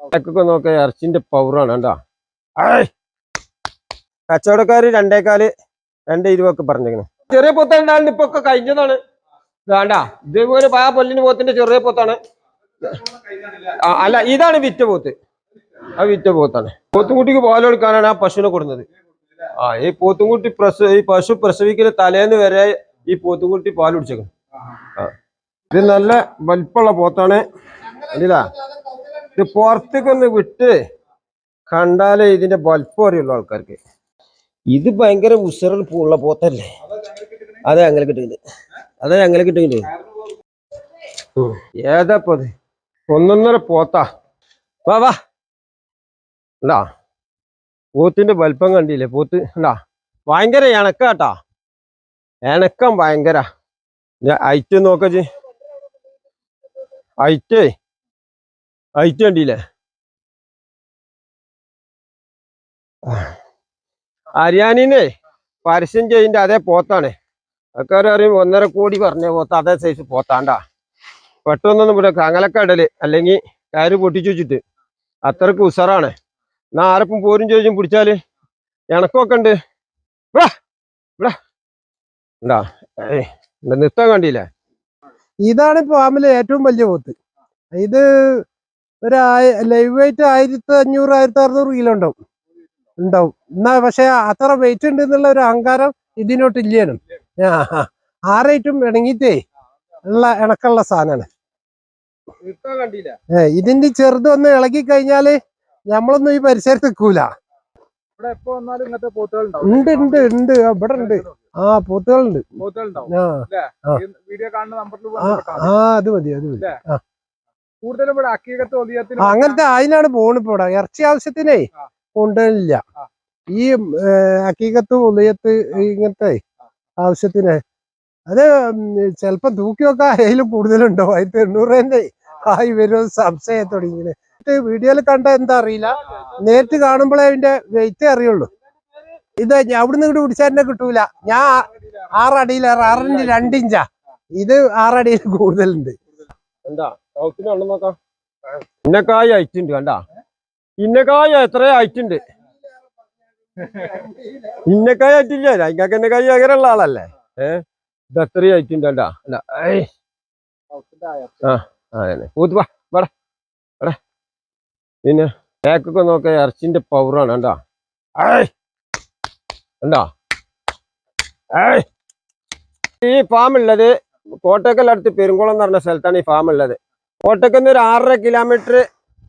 ഇടക്കൊക്കെ നോക്ക ഇറച്ചിന്റെ കണ്ടാ? ഏയ് കച്ചവടക്കാര് രണ്ടേക്കാൽ രണ്ടേ ഇരുപൊക്കെ പറഞ്ഞേക്കണ്. ചെറിയ പൊത്താണ് ഇപ്പൊ ഒക്കെ കഴിഞ്ഞതാണ്. വേണ്ട ഇതേപോലെ ആ പൊല്ലിന് പോത്തിന്റെ ചെറിയ പൊത്താണ്. അല്ല ഇതാണ് വിറ്റ പോത്ത്. ആ വിറ്റ പോത്താണ്. പോത്തുംകുട്ടിക്ക് പാലെടുക്കാനാണ് ആ പശുവിനെ കൊടുക്കുന്നത് ആ ഈ പോത്തുംകുട്ടി പ്രസവ ഈ പശു പ്രസവിക്കുന്ന തലേന്ന് വരെ ഈ പോത്തുംകുട്ടി പാൽ കുടിച്ചേക്കണം. ഇത് നല്ല വലിപ്പമുള്ള പോത്താണ്. അല്ല ഇത് പുറത്തേക്കൊന്ന് വിട്ട് കണ്ടാലേ ഇതിന്റെ വലിപ്പം അറിയുള്ളൂ ആൾക്കാർക്ക്. ഇത് ഭയങ്കര ഉസറിൽ ഉള്ള പോത്തല്ലേ? അതെ അങ്ങനെ കിട്ടുന്നത് അതെ അങ്ങനെ കിട്ടുന്നത് ഏതാപ്പോ അത് ഒന്നൊന്നര പോത്താ. വാ വാ. ഉണ്ടാ പോത്തിന്റെ വലിപ്പം കണ്ടില്ലേ? പോത്ത് ഉണ്ടാ ഭയങ്കര ഇണക്കാട്ടാ. ഇണക്കം ഭയങ്കര. ഐറ്റ് നോക്കച്ച് ഐറ്റേ ഐറ്റ് കണ്ടില്ലേ? ഹരിയാനിനെ പരസ്യം ചെയ്യണ്ട അതേ പോത്താണ്. അറിയും ഒന്നര കോടി പറഞ്ഞ പോത്ത അതേ സൈസ് പോത്താണ്ടാ. പെട്ടെന്നൊന്നും ഇവിടെ കങ്ങലക്കടൽ അല്ലെങ്കിൽ കയറ് പൊട്ടിച്ചു വെച്ചിട്ട് അത്രയ്ക്ക് ഉസറാണ് എന്നാ ആരപ്പം പോരും ചോദിച്ചും പിടിച്ചാൽ ഇണക്കൊക്കെ ഉണ്ട് ഇവിടെ ഇവിടെ ഉണ്ടാ ഏയ് നിർത്താൻ കണ്ടില്ലേ? ഇതാണ് ഫാമിലെ ഏറ്റവും വലിയ പോത്ത്. ഇത് ഒരു ലൈവ് വെയിറ്റ് ആയിരത്തി അഞ്ഞൂറ് ആയിരത്തി അറുന്നൂറ് കിലോ ഉണ്ടാവും. ഉണ്ടാവും. എന്നാ പക്ഷെ അത്ര വെയിറ്റ് ഉണ്ട് എന്നുള്ള ഒരു അഹങ്കാരം ഇതിനോട്ട് ഇല്ലേനും ആ ആ. ആ റേറ്റും ഇണങ്ങിയിട്ടേ ഉള്ള ഇണക്കുള്ള സാധനമാണ് ഏ ഇതിന്റെ ചെറുത് ഒന്ന് ഇളകി കഴിഞ്ഞാൽ നമ്മളൊന്നും ഈ പരിസരത്ത് നിൽക്കൂല. ഉണ്ട് ഉണ്ട് ഉണ്ട്. ആ, ഇവിടെ ഉണ്ട്. ആ പോത്തുകളുണ്ട്. ആ ആ. ആ ആ അത് മതി അത് മതി. കൂടുതലും ഇവിടെ അക്കീകത്ത് ഒലിയത്തിൽ അങ്ങനത്തെ അതിനാണ് പോണിപ്പോ ഇവിടെ. ഇറച്ചി ആവശ്യത്തിനേ. കൊണ്ടുവരില്ല. ഈ അക്കീകത്ത് ഉദയത്ത് ഇങ്ങനത്തെ ആവശ്യത്തിന്. അത് ചിലപ്പോ തൂക്കി വെക്കാൻ അതിലും കൂടുതലുണ്ടോ? എണ്ണൂറ് തന്നെ ആയി വരും സംശയം തുടങ്ങി വീഡിയോയിൽ കണ്ട എന്താ അറിയില്ല. നേരിട്ട് കാണുമ്പോഴേ അതിന്റെ വെയിറ്റ് അറിയുള്ളൂ. ഇത് ഞാൻ അവിടുന്ന് ഇങ്ങോട്ട് പിടിച്ചാൽ തന്നെ കിട്ടൂല. ഞാൻ ആറടിയിൽ ആറിന് രണ്ടിഞ്ചാ ഇത് ആറടിയിൽ കൂടുതലുണ്ട്. എന്താ? സൗത്തിന് കണ്ടു നോക്കാം. ഇന്നക്കായ അയച്ചിണ്ട് കണ്ട? ഇന്നക്കായ എത്ര അയച്ചിണ്ട് ഇന്നക്കായ അയച്ചില്ല ഞങ്ങൾക്ക് എന്നെക്കായ അങ്ങനെയുള്ള ആളല്ലേ? ഏ? ഇത് എത്രയും അയച്ചുണ്ട് കണ്ടാ? ആ അതന്നെ കൂത്ത് വാ വാടാ വാടാ പിന്നെ ബാക്കൊക്കെ നോക്ക ഇറച്ചിന്റെ പവറാണ് കണ്ടാ? ഏയ് ഈ ഫാം ഉള്ളത് കോട്ടക്കലടുത്ത് പെരുങ്കുളം എന്ന് പറഞ്ഞ സ്ഥലത്താണ് ഈ ഫാം ഉള്ളത്. കോട്ടക്കന്ന് ഒരു ആറര കിലോമീറ്റർ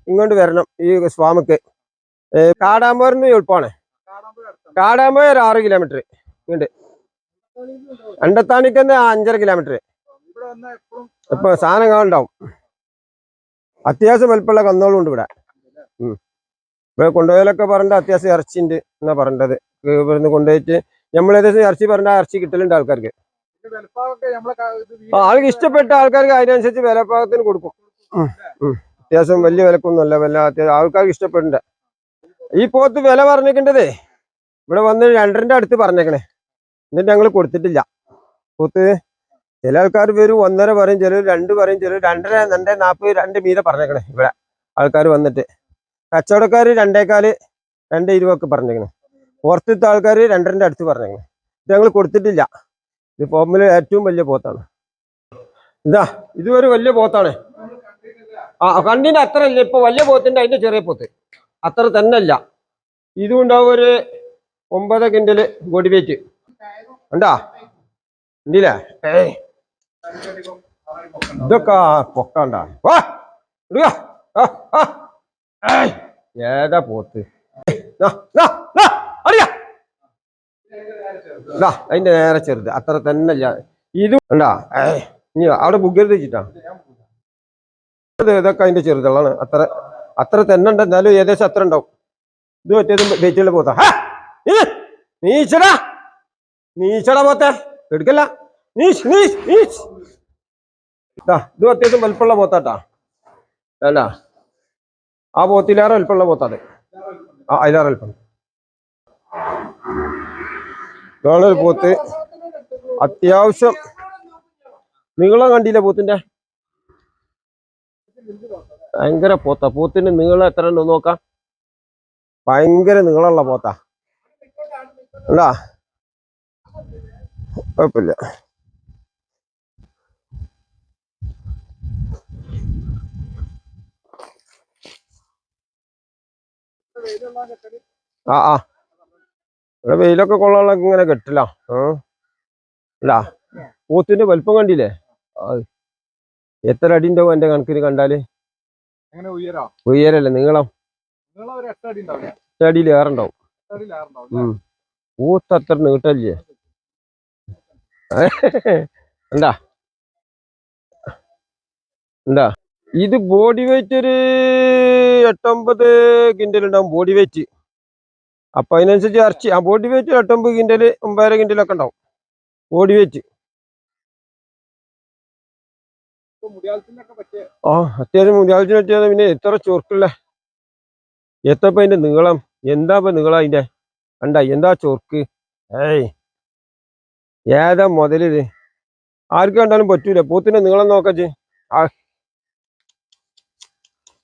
ഇങ്ങോട്ട് വരണം ഈ സ്വാമിക്ക്. കാടാമ്പോരന്ന് എളുപ്പമാണ് കാടാമ്പോ ഒരു ആറ് കിലോമീറ്റർ ഇങ്ങോട്ട്. അണ്ടത്താണിക്കന്ന് അഞ്ചര കിലോമീറ്റർ ഇപ്പൊ സാധനങ്ങൾ ഉണ്ടാവും അത്യാവശ്യം വലിപ്പമുള്ള കന്നുകളും ഉണ്ട് ഇവിടെ. ഇപ്പൊ കൊണ്ടുപോയാലൊക്കെ പറഞ്ഞ അത്യാവശ്യം ഇറച്ചിണ്ട് എന്നാ പറഞ്ഞത് ഇവിടുന്ന് കൊണ്ടുപോയിട്ട് നമ്മൾ ഏകദേശം ഇറച്ചി പറഞ്ഞ ഇറച്ചി കിട്ടലുണ്ട് ആൾക്കാർക്ക്. ആൾക്ക് ഇഷ്ടപ്പെട്ട ആൾക്കാർക്ക് അതിനനുസരിച്ച് വിലപ്പാകത്തിന് കൊടുക്കും. അത്യാവശ്യം വലിയ വിലക്കൊന്നുമല്ല അല്ല അത്യാവശ്യം ആൾക്കാർക്ക് ഇഷ്ടപ്പെടണ്ട. ഈ പോത്ത് വില പറഞ്ഞേക്കേണ്ടതേ ഇവിടെ വന്ന് രണ്ടരന്റെ അടുത്ത് പറഞ്ഞേക്കണേ. എന്നിട്ട് ഞങ്ങൾ കൊടുത്തിട്ടില്ല. പോത്ത് ചില ആൾക്കാർ വരും ഒന്നര പറയും ചിലർ രണ്ട് പറയും ചിലർ രണ്ടര രണ്ടേ നാൽപ്പത് രണ്ട് മീത പറഞ്ഞേക്കണേ ഇവിടെ ആൾക്കാർ വന്നിട്ട്. കച്ചവടക്കാർ രണ്ടേക്കാൽ രണ്ടേ ഇരുപതൊക്കെ പറഞ്ഞേക്കണേ. പുറത്തത്തെ ആൾക്കാർ രണ്ടരന്റെ അടുത്ത് പറഞ്ഞേക്കണേ. ഞങ്ങൾ കൊടുത്തിട്ടില്ല. ഇത് ഫോമിലെ ഏറ്റവും വലിയ പോത്താണ്. ഇതാ ഇതൊരു വലിയ പോത്താണ്. ആ കണ്ടിന്റെ അത്ര ഇല്ല. ഇപ്പൊ വലിയ പോത്തിന്റെ അതിന്റെ ചെറിയ പോത്ത്. അത്ര തന്നെ അല്ല ഇതും ഉണ്ടാവും ഒരു ഒമ്പത് കിൻഡൽ ബോഡി വെയിറ്റ് ഉണ്ടാ ഉണ്ടില്ലേ ഇതൊക്കെ പൊക്കണ്ട. വാ ആ, ആ. ഏതാ പോത്ത്? ദാ, അറിയാ ദാ, അതിന്റെ നേരെ ചെറുത്. അത്ര തന്നെ ഇത് ഇതും ഉണ്ടാ ഇനി അവിടെ ബുക്കരുത് വെച്ചിട്ടാ ഇത് ഇതൊക്കെ അതിന്റെ ചെറുതാണ് അത്ര അത്ര തന്നെ ഉണ്ട്. എന്നാലും ഏകദേശം അത്ര ഉണ്ടാവും. ഇത് മറ്റേത് വെയിറ്റുള്ള പോത്താ. ഇത് നീച്ചടാ. നീച്ചടാ പോത്തെ. എടുക്കല്ല. ഇത് അത്യാവശ്യം വലിപ്പമുള്ള പോത്താട്ടാ. വേണ്ട. ആ പോത്തിലേറെ വലിപ്പമുള്ള പോത്താതെ ആ അതിലേറെ വലിപ്പം ഒരു പോത്ത് അത്യാവശ്യം. നീളം കണ്ടില്ല പോത്തിന്റെ? ഭയങ്കര പോത്ത. പോത്തിന് നീളം എത്ര ഉണ്ടോ നോക്കാം. ഭയങ്കര നീളമുള്ള പോത്ത. അല്ല കുഴപ്പമില്ല. ആ ആ. ഇവിടെ വെയിലൊക്കെ കൊള്ളാനൊക്കെ ഇങ്ങനെ കെട്ടില്ല അല്ല പോത്തിന്റെ വലിപ്പം കണ്ടില്ലേ? എത്ര അടി ഉണ്ടാവും എന്റെ കണക്കിന് കണ്ടാൽ? ഉയരോ? ഉയരല്ലേ നീളം? നിങ്ങളെ ഒരു എട്ടടി ഉണ്ടാവില്ല? എട്ട് അടിയിൽ ഏറെ ഉണ്ടാവും എട്ടടി ലേറുണ്ടാവും ഉം. പൂത്ത് അത്ര നീട്ടല്ലേ? എന്താ? എന്താ? ഇത് ബോഡി വെയിറ്റ് ഒരു എട്ടൊമ്പത് കിൻഡലുണ്ടാവും ബോഡി വെയിറ്റ് അപ്പൊ അതിനനുസരിച്ച് ഇറച്ചി. ആ ബോഡി വെയിറ്റ് എട്ടൊമ്പത് കിൻഡൽ ഒമ്പതര കിൻഡലൊക്കെ ഉണ്ടാവും. ബോഡി വെയിറ്റ് ആ അത്യാവശ്യം മുതിയാഴ്ച പറ്റിയത് പിന്നെ എത്ര ചൊറുക്കുള്ള എത്രപ്പോ അതിന്റെ നീളം? എന്താ ഇപ്പൊ നീളം അതിന്റെ? കണ്ട എന്താ ചൊർക്ക് ഏയ്. ഏതാ മുതലിത് ആർക്ക് കണ്ടാലും പറ്റൂല. പോത്തിന്റെ നീളം നോക്കച്ച് ആ.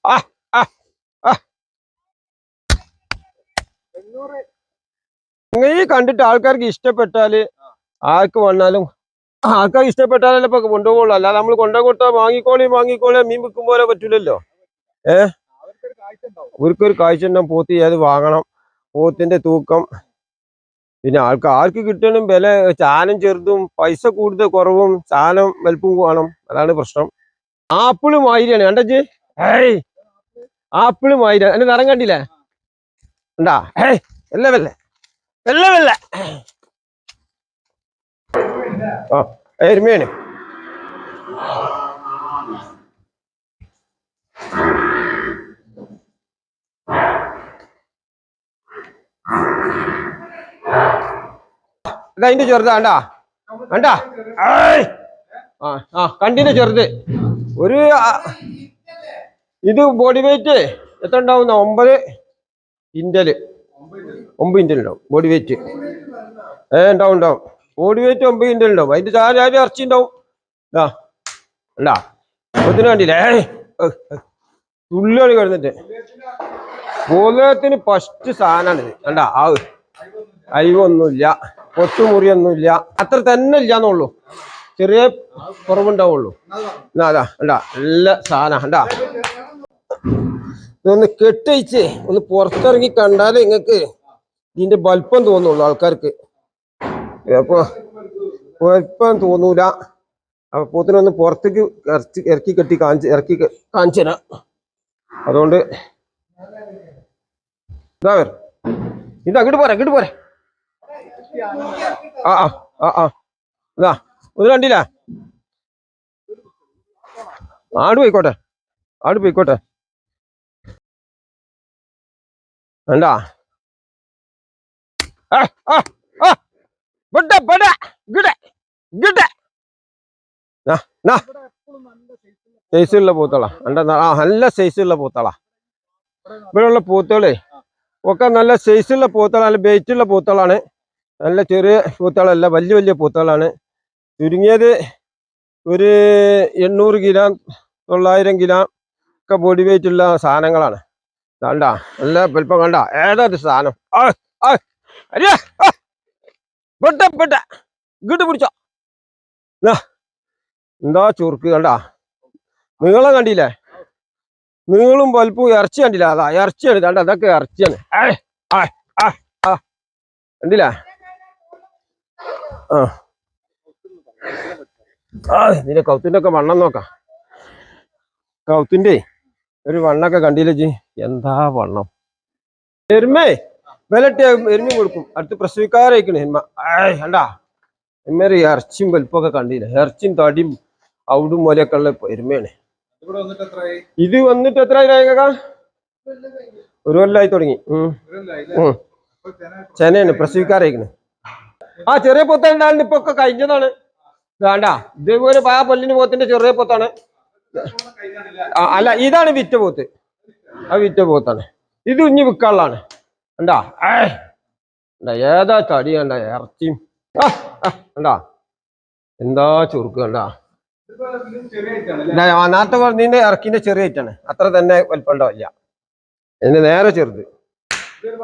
ആ എണ്ണൂറ് ഈ കണ്ടിട്ട് ആൾക്കാർക്ക് ഇഷ്ടപ്പെട്ടാൽ ആർക്ക് വന്നാലും ആൾക്കാർക്ക് ഇഷ്ടപ്പെട്ടാലല്ലേ ഇപ്പൊ കൊണ്ടുപോകുള്ളൂ അല്ലാതെ നമ്മൾ കൊണ്ടുപോയി വാങ്ങിക്കോളി വാങ്ങിക്കോളി മീൻ വിൽക്കും പോലെ പറ്റൂലല്ലോ. അവർക്കൊരു ഉണ്ടാവും ഇവർക്കൊരു കാഴ്ച ഉണ്ടാവും പോത്ത് ഏത് വാങ്ങണം? പോത്തിന്റെ തൂക്കം. പിന്നെ ആൾക്ക് ആർക്ക് കിട്ടണം? വില ചാനം ചെറുതും പൈസ കൂടുതൽ കുറവും ചാനം വലുപ്പം വേണം. അതാണ് പ്രശ്നം. ആപ്പിളും ആയിരാണ് കണ്ടച്ച് ഏയ്! ആപ്പിളും ആയിരാണ് എന്റെ നിറം കണ്ടില്ലേ? ഉണ്ടാ ഏയ്! എല്ലാം വെല്ല വെല്ല ആ എരുമയാണ് അതിന്റെ ചെറുത് കണ്ടാ കണ്ടാ ആ ആ കണ്ടിന്റെ ചെറുത്. ഒരു ഇത് ബോഡി വെയിറ്റ് എത്ര ഉണ്ടാവുന്ന? ഒമ്പത്. ഇൻഡൽ. ഒമ്പത് ഇഞ്ചിൽ ഉണ്ടാവും ബോഡി വെയിറ്റ് ഏ ഉണ്ടാവും ഉണ്ടാവും ബോഡി വെയിറ്റ് ഒമ്പത് ഇഞ്ചിൽ ഉണ്ടാവും അതിന്റെ ആരും ഇറച്ചി ഉണ്ടാവും ആ ഉണ്ടാ ഒത്തിരി ഏ. തുള്ളിയാണ് കിടന്നിട്ട്. പോലത്തിന് ഫസ്റ്റ് സാധനമാണിത് കണ്ടാ? ആ അയവൊന്നുമില്ല കൊത്തുമുറിയൊന്നുമില്ല അത്ര തന്നെ ഇല്ലാന്നുള്ളൂ. ചെറിയ കുറവുണ്ടാവുള്ളൂ. എന്നാ അതാ ഉണ്ടാ നല്ല സാധനം ഉണ്ടാ ഇതൊന്ന് കെട്ടയിച്ച് ഒന്ന് പുറത്തിറങ്ങി കണ്ടാലേ നിങ്ങൾക്ക് ഇതിന്റെ വലിപ്പം തോന്നുള്ളൂ ആൾക്കാർക്ക്. അപ്പൊ വലിപ്പം തോന്നൂല. അപ്പൊ പോത്തിനൊന്ന് പുറത്തേക്ക് ഇറച്ചി ഇറക്കി കെട്ടി കാണിച്ച് ഇറക്കി കാഞ്ചന അതുകൊണ്ട് ഇതാ വരും. ഇതാ അങ്ങോട്ട് പോരെ ഇങ്ങോട്ട് പോരെ. ആ ആ ആ ആ. ഇതാ ഒന്ന് കണ്ടില്ല. ആട് പോയിക്കോട്ടെ ആട് പോയിക്കോട്ടെ. വേണ്ട സൈസുള്ള പൂത്തള അണ്ട ആ നല്ല സൈസുള്ള പൂത്തള ഇവിടെയുള്ള പൂത്തുകളെ ഒക്കെ നല്ല സൈസുള്ള പൂത്തള നല്ല വെയിറ്റുള്ള പൂത്തളാണ് നല്ല ചെറിയ പൂത്തളല്ല വലിയ വലിയ പൂത്തളാണ് ചുരുങ്ങിയത് ഒരു എണ്ണൂറ് കിലോ തൊള്ളായിരം കിലോ ഒക്കെ ബോഡി വെയിറ്റുള്ള സാധനങ്ങളാണ്. കണ്ട നല്ല വലിപ്പം കണ്ട. ഏതൊരു സാധനം? എന്താ ചുറുക്ക് കണ്ട? നിങ്ങളെ കണ്ടില്ലേ? നീളും വലുപ്പവും ഇറച്ചി കണ്ടില്ല? അതാ ഇറച്ചിയാണ് കണ്ട. അതൊക്കെ ഇറച്ചിയാണ്. കണ്ടില്ലേ? ആ. ആ ഇതിന്റെ കൗത്തിന്റെ ഒക്കെ വണ്ണം നോക്കാം. കൗത്തിന്റെ ഒരു വണ്ണൊക്കെ കണ്ടില്ലേ ജി? എന്താ വണ്ണം? എരുമേ വിലട്ടിയ എരുമ കൊടുക്കും. അടുത്ത് പ്രസവിക്കാറേക്കണ് എരുമ. കണ്ടാ? എരുമേരെ ഇറച്ചിയും വലുപ്പമൊക്കെ കണ്ടില്ല? ഇറച്ചിയും തടിയും ഔടും മോലെയൊക്കെ ഉള്ള എരുമയാണ്. ഇത് വന്നിട്ട് എത്ര ആയിക്കാ ഒരു കൊല്ലായി തുടങ്ങി. ചെനയാണ് പ്രസവിക്കാറേക്കണ് ആ ചെറിയ പൊത്ത ഉണ്ടായിരുന്നു ഇപ്പൊ ഒക്കെ കഴിഞ്ഞതാണ്. വേണ്ട ഇതേപോലെ ആ പല്ലിന് പോത്തിന്റെ ചെറിയ പൊത്താണ്. അല്ല ഇതാണ് വിറ്റ പോത്ത്. ആ വിറ്റ പോത്താണ്. ഇത് ഇഞ്ഞി വിൽക്കാനുള്ളതാണ് എന്താ കണ്ടാ, ഏതാ തടി കണ്ട ഇറച്ചിയും. ആ, എന്താ ചുരുക്ക് കണ്ടാ? നേരത്തെ പറഞ്ഞതിന്റെ ഇറക്കിന്റെ ചെറിയ ഐറ്റാണ്. അത്ര തന്നെ വലിപ്പം ഉണ്ടാവില്ല ഇതിന് നേരെ ചെറുത്.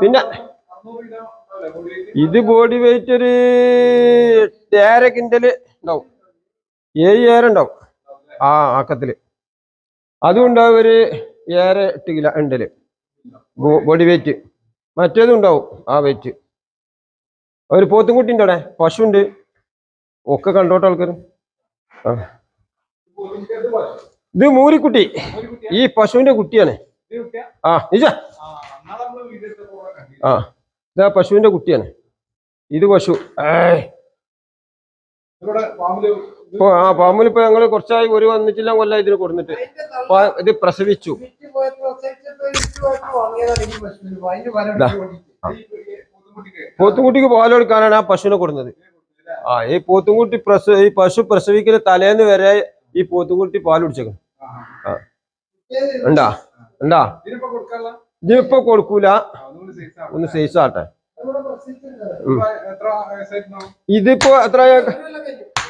പിന്നെ? ഇത് ബോഡി വെയിറ്റ് ഒരു ഏറെ കിൻഡൽ ഉണ്ടാവും. ഏഴ് ഏറെ ഉണ്ടാവും. ആ ആക്കത്തിൽ. അതുകൊണ്ട് ഒരു ഏഴര എട്ട് കിലോ ഉണ്ടൽ ബോഡി വെയിറ്റ് മറ്റേതും ഉണ്ടാവും ആ വെയിറ്റ് ഒരു പോത്തുംകുട്ടി പശു ഉണ്ട് ഒക്കെ കണ്ടോട്ടെ ആൾക്കാർ ആ. ഇത് മൂരിക്കുട്ടി ഈ പശുവിന്റെ കുട്ടിയാണ്? ആ നിജ? ആ, ഇതാ പശുവിന്റെ കുട്ടിയാണ്. ഇത് പശു. ഇപ്പൊ ആ ഇപ്പൊ ഞങ്ങൾ കുറച്ചായി ഒരു വന്നിട്ടില്ല കൊല്ലം ഇതിന് കൊടുത്തിട്ട് ഇത് പ്രസവിച്ചു. പോത്തുംകുട്ടിക്ക് പാലെടുക്കാനാണ് ആ പശുവിനെ കൊടുക്കുന്നത് ആ ഈ പോത്തുംകുട്ടി പ്രസവ ഈ പശു പ്രസവിക്കുന്ന തലേന്ന് വരെ ഈ പോത്തുംകുട്ടി പാൽ കുടിച്ചേക്കണം. ആ. ഉണ്ടാ? ഉണ്ടാ? ഇതിപ്പോ കൊടുക്കൂല. ഒന്ന് സൈസ് ആട്ടെ ഇതിപ്പോ എത്ര